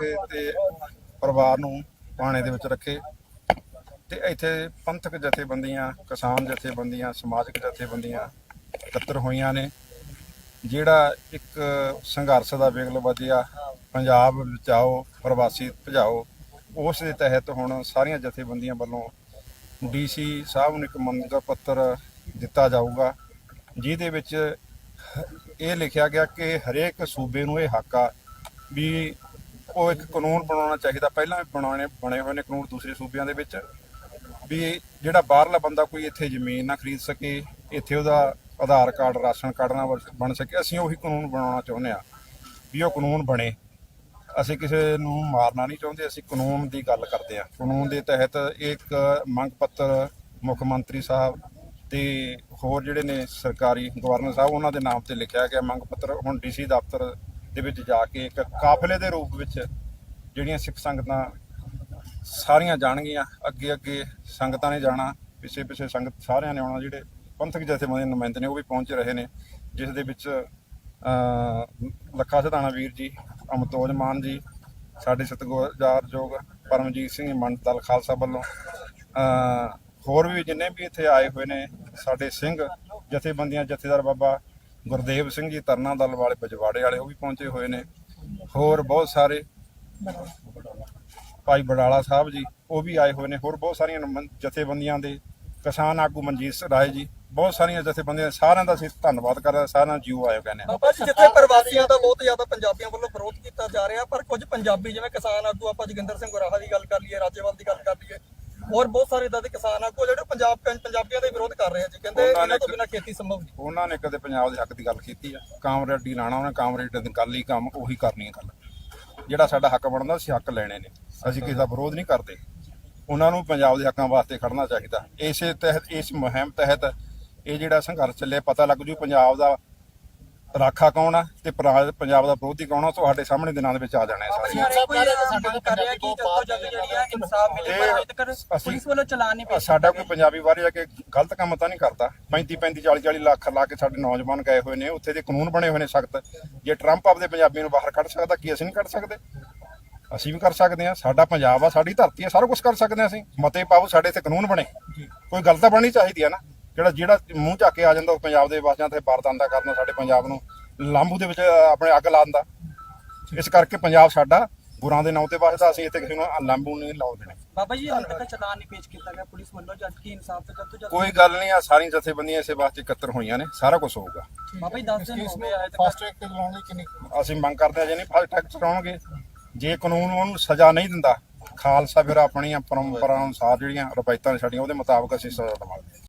ਕੇ ਤੇ ਪਰਿਵਾਰ ਨੂੰ ਪਾਣੇ ਦੇ ਵਿੱਚ ਰੱਖੇ। ਤੇ ਇੱਥੇ ਪੰਥਕ ਜਥੇਬੰਦੀਆਂ, ਕਿਸਾਨ ਜਥੇਬੰਦੀਆਂ, ਸਮਾਜਿਕ ਜਥੇਬੰਦੀਆਂ ਇਕੱਤਰ ਹੋਈਆਂ ਨੇ। ਜਿਹੜਾ ਇੱਕ ਸੰਘਰਸ਼ ਦਾ ਵਿਗਲ ਵਧਿਆ ਪੰਜਾਬ ਬਚਾਓ, ਪ੍ਰਵਾਸੀ ਭਜਾਓ, ਉਸ ਦੇ ਤਹਿਤ ਹੁਣ ਸਾਰੀਆਂ ਜਥੇਬੰਦੀਆਂ ਵੱਲੋਂ ਡੀਸੀ ਸਾਹਿਬ ਨੂੰ ਇੱਕ ਮੰਗ ਪੱਤਰ ਦਿੱਤਾ ਜਾਊਗਾ, ਜਿਹਦੇ ਵਿੱਚ ਇਹ ਲਿਖਿਆ ਗਿਆ ਕਿ ਹਰੇਕ ਸੂਬੇ ਨੂੰ ਇਹ ਹੱਕ ਆ ਵੀ ਉਹ ਇੱਕ ਕਾਨੂੰਨ ਬਣਾਉਣਾ ਚਾਹੀਦਾ। ਪਹਿਲਾਂ ਵੀ ਬਣਾਉਣੇ, ਬਣੇ ਹੋਏ ਨੇ ਕਾਨੂੰਨ ਦੂਸਰੇ ਸੂਬਿਆਂ ਦੇ ਵਿੱਚ ਵੀ ਜਿਹੜਾ ਬਾਹਰਲਾ ਬੰਦਾ ਕੋਈ ਇੱਥੇ ਜ਼ਮੀਨ ਨਾ ਖਰੀਦ ਸਕੇ, ਇੱਥੇ ਉਹਦਾ ਆਧਾਰ ਕਾਰਡ, ਰਾਸ਼ਨ ਕਾਰਡ ਨਾ ਬਣ- ਬਣ ਸਕੇ, ਅਸੀਂ ਉਹੀ ਕਾਨੂੰਨ ਬਣਾਉਣਾ ਚਾਹੁੰਦੇ ਆ ਵੀ ਉਹ ਕਾਨੂੰਨ ਬਣੇ। ਅਸੀਂ ਕਿਸੇ ਨੂੰ ਮਾਰਨਾ ਨਹੀਂ ਚਾਹੁੰਦੇ, ਅਸੀਂ ਕਾਨੂੰਨ ਦੀ ਗੱਲ ਕਰਦੇ ਆ ਕਾਨੂੰਨ ਦੇ ਤਹਿਤ ਇੱਕ ਮੰਗ ਪੱਤਰ ਮੁੱਖ ਮੰਤਰੀ ਸਾਹਿਬ ਤੇ ਹੋਰ ਜਿਹੜੇ ਨੇ ਸਰਕਾਰੀ ਗਵਰਨਰ ਸਾਹਿਬ, ਉਹਨਾਂ ਦੇ ਨਾਮ ਤੇ ਲਿਖਿਆ ਗਿਆ ਮੰਗ ਪੱਤਰ। ਹੁਣ ਡੀਸੀ ਦਫ਼ਤਰ ਦੇ ਵਿੱਚ ਜਾ ਕੇ ਇੱਕ ਕਾਫਲੇ ਦੇ ਰੂਪ ਵਿੱਚ ਜਿਹੜੀਆਂ ਸਿੱਖ ਸੰਗਤਾਂ ਸਾਰੀਆਂ ਜਾਣਗੀਆਂ ਅੱਗੇ ਅੱਗੇ ਸੰਗਤਾਂ ਨੇ ਜਾਣਾ ਪਿੱਛੇ ਪਿੱਛੇ ਸੰਗਤ ਸਾਰਿਆਂ ਨੇ ਆਉਣਾ, ਜਿਹੜੇ ਪੰਥਕ ਜਥੇਬੰਦੀਆਂ ਦੇ ਨੁਮਾਇੰਦੇ ਨੇ ਉਹ ਵੀ ਪਹੁੰਚ ਰਹੇ ਨੇ, ਜਿਸ ਦੇ ਵਿੱਚ ਲੱਖਾ ਸਧਾਣਾ ਵੀਰ ਜੀ, ਅਮਤੋਜ ਮਾਨ ਜੀ, ਸਾਡੇ ਸਤਿਗੁਰਜਾਰਯੋਗ ਪਰਮਜੀਤ ਸਿੰਘ ਮੰਡ ਖਾਲਸਾ ਵੱਲੋਂ ਹੋਰ ਵੀ ਜਿੰਨੇ ਵੀ ਇੱਥੇ ਆਏ ਹੋਏ ਨੇ, ਸਾਡੇ ਸਿੰਘ ਜਥੇਬੰਦੀਆਂ, ਜਥੇਦਾਰ ਬਾਬਾ ਗੁਰਦੇਵ ਸਿੰਘ ਜੀ ਤਰਨਾ ਦਲ ਵਾਲੇ ਬਜਵਾੜੇ ਵਾਲੇ ਉਹ ਵੀ ਪਹੁੰਚੇ ਹੋਏ ਨੇ। ਹੋਰ ਬਹੁਤ ਸਾਰੇ ਭਾਈ ਬਡਾਲਾ ਸਾਹਿਬ ਜੀ ਉਹ ਵੀ ਆਏ ਹੋਏ ਨੇ। ਹੋਰ ਬਹੁਤ ਸਾਰੀਆਂ ਨੁਮੰ- ਜਥੇਬੰਦੀਆਂ ਦੇ ਕਿਸਾਨ ਆਗੂ ਮਨਜੀਤ ਰਾਏ ਜੀ ਬਹੁਤ ਸਾਰੀਆਂ ਜਥੇਬੰਦੀਆਂ ਸਾਰਿਆਂ ਦਾ ਅਸੀਂ ਧੰਨਵਾਦ ਕਰਦੇ ਹਾਂ, ਸਾਰਿਆਂ ਨੂੰ ਜੀਓ ਆਇਓ ਕਹਿੰਦੇ ਹਾਂ। ਬਾਬਾ ਜੀ ਜਿੱਥੇ ਪ੍ਰਵਾਸੀਆਂ ਦਾ ਬਹੁਤ ਜ਼ਿਆਦਾ ਪੰਜਾਬੀਆਂ ਵੱਲੋਂ ਵਿਰੋਧ ਕੀਤਾ ਜਾ ਰਿਹਾ ਪਰ ਕੁਝ ਪੰਜਾਬੀ ਜਿਵੇਂ ਕਿਸਾਨ ਆਗੂ ਆਪਾਂ ਜੋਗਿੰਦਰ ਸਿੰਘ ਗੁਰਾਹਾ ਦੀ ਗੱਲ ਕਰ ਲਈਏ ਰਾਜੇਵਾਲ ਦੀ ਗੱਲ ਕਰ ਲਈਏ ਹੋਰ ਬਹੁਤ ਸਾਰੇ ਇਦਾਂ ਦੇ ਕਿਸਾਨ ਆਗੂ ਜਿਹੜੇ ਪੰਜਾਬ ਪੰਜਾਬੀਆਂ ਦਾ ਵਿਰੋਧ ਕਰ ਰਹੇ ਆ ਜੀ ਕਹਿੰਦੇ ਉਹਨਾਂ ਨੇ ਇਹਨਾਂ ਤੋਂ ਬਿਨਾਂ ਖੇਤੀ ਸੰਭਵ ਨਹੀਂ। ਉਹਨਾਂ ਨੇ ਕਦੇ ਪੰਜਾਬ ਦੇ ਹੱਕ ਦੀ ਗੱਲ ਕੀਤੀ ਆ। ਕਾਮਰੇਡੀ ਲਾਣਾ ਉਹਨੇ ਕਾਮਰੇਡ ਦੀ ਗੱਲ ਹੀ ਕੰਮ ਉਹੀ ਕਰਨੀ ਹੈ ਗੱਲ। ਜਿਹੜਾ ਸਾਡਾ ਹੱਕ ਬਣਦਾ ਅਸੀਂ ਹੱਕ ਲੈਣੇ ਨੇ। ਅਸੀਂ ਕਿਸੇ ਦਾ ਵਿਰੋਧ ਨਹੀਂ ਕਰਦੇ। ਉਹਨਾਂ ਨੂੰ ਪੰਜਾਬ ਦੇ ਹੱਕਾਂ ਵਾਸਤੇ ਖੜਨਾ ਚਾਹੀਦਾ। ਇਸੇ ਤਹਿਤ ਇਸ ਮੁਹਿੰਮ ਤਹਿਤ ਇਹ ਜਿਹੜਾ ਸੰਘਰਸ਼ ਚੱਲਿਆ ਪਤਾ ਲੱਗ ਜੂ ਪੰਜਾਬ ਦਾ ਰਾਖਾ ਕੌਣ ਆ ਤੇ ਪਰਾ- ਪੰਜਾਬ ਦਾ ਵਿਰੋਧੀ ਕੌਣ ਆ ਤੁਹਾਡੇ ਸਾਹਮਣੇ ਦਿਨਾਂ ਦੇ ਵਿੱਚ ਆ ਜਾਣਾ ਹੈ ਸਾਰੇ। ਪੁਲਿਸ ਵੱਲੋਂ ਚਲਾਨ ਨਹੀਂ ਪੇਸ਼ ਸਾਡਾ ਕੋਈ ਪੰਜਾਬੀ ਬਾਰੇ ਜਾ ਕੇ ਗਲਤ ਕੰਮ ਤਾਂ ਨਹੀਂ ਕਰਦਾ। 35 35 40 40 ਲੱਖ ਲਾ ਕੇ ਸਾਡੇ ਨੌਜਵਾਨ ਗਏ ਹੋਏ ਨੇ ਉੱਥੇ ਦੇ ਕਾਨੂੰਨ ਬਣੇ ਹੋਏ ਨੇ ਸਖਤ। ਜੇ ਟਰੰਪ ਆਪਦੇ ਪੰਜਾਬੀ ਨੂੰ ਬਾਹਰ ਕੱਢ ਸਕਦਾ ਕੀ ਅਸੀਂ ਨਹੀਂ ਕੱਢ ਸਕਦੇ? ਅਸੀਂ ਵੀ ਕਰ ਸਕਦੇ ਹਾਂ। ਸਾਡਾ ਪੰਜਾਬ ਆ ਸਾਡੀ ਧਰਤੀ ਆ ਸਾਰਾ ਕੁਝ ਕਰ ਸਕਦੇ ਹਾਂ ਅਸੀਂ। ਮਤੇ ਪਾਓ ਸਾਡੇ ਇੱਥੇ ਕਾਨੂੰਨ ਬਣੇ। ਕੋਈ ਗੱਲ ਤਾਂ ਬਣਨੀ ਚਾਹੀਦੀ ਆ ਨਾ। ਜਿਹੜਾ ਜਿਹੜਾ ਮੂੰਹ ਚੱਕ ਕੇ ਆ ਜਾਂਦਾ ਉਹ ਪੰਜਾਬ ਦੇ ਵਾਸਿਆਂ ਤੇ ਬਾਰਦਾਨਾ ਕਰਨਾ ਸਾਡੇ ਪੰਜਾਬ ਨੂੰ ਲਾਂਬੂ ਦੇ ਵਿੱਚ ਆਪਣੇ ਅੱਗ ਲਾ ਦਿੰਦਾ। ਇਸ ਕਰਕੇ ਪੰਜਾਬ ਸਾਡਾ ਗੁਰਾਂ ਦੇ ਨਾਂ ਤੇ ਵਸਦਾ ਅਸੀਂ ਇੱਥੇ ਕਿਸੇ ਨੂੰ ਲਾਂਬੂ ਨਹੀਂ ਲਾਉ ਦੇਣੇ। ਬਾਬਾ ਜੀ ਹੁਣ ਤੱਕ ਚਲਾਨ ਨਹੀਂ ਪੇਸ਼ ਕੀਤਾ ਗਿਆ। ਪੁਲਿਸ ਵੱਲੋਂ ਜਦ ਕਿ ਇਨਸਾਫ ਤੇ ਜਦ ਕੋਈ ਗੱਲ ਨਹੀਂ ਆ ਸਾਰੀਆਂ ਜਥੇਬੰਦੀਆਂ ਇਸੇ ਵਾਸਤੇ ਇਕੱਤਰ ਹੋਈਆਂ ਨੇ ਸਾਰਾ ਕੁਝ ਹੋਊਗਾ। ਬਾਬਾ ਜੀ 10 ਦਿਨ ਹੋ ਗਏ ਆਏ ਤੱਕ ਫਾਸਟ ਟਰੈਕ ਤੇ ਲਾਉਣ ਲਈ ਕਿੰਨੀ ਅਸੀਂ ਮੰਗ ਕਰਦੇ ਹਾਂ ਜੇ ਨਹੀਂ ਫਾਸਟ ਟਰੈਕ ਚਲਾਉਣਗੇ ਜੇ ਕਾਨੂੰਨ ਉਹਨੂੰ ਸਜ਼ਾ ਨਹੀਂ ਦਿੰਦਾ ਖਾਲਸਾ ਫਿਰ ਆਪਣੀਆਂ ਪਰੰਪਰਾ ਅਨੁਸਾਰ ਜਿਹੜੀਆਂ ਰਵਾਇਤਾਂ ਨੇ ਸਾਡੀਆਂ ਉਹਦੇ ਮੁਤਾਬਕ ਅਸੀਂ ਸਜ਼ਾ ਦੇਵਾਂਗੇ।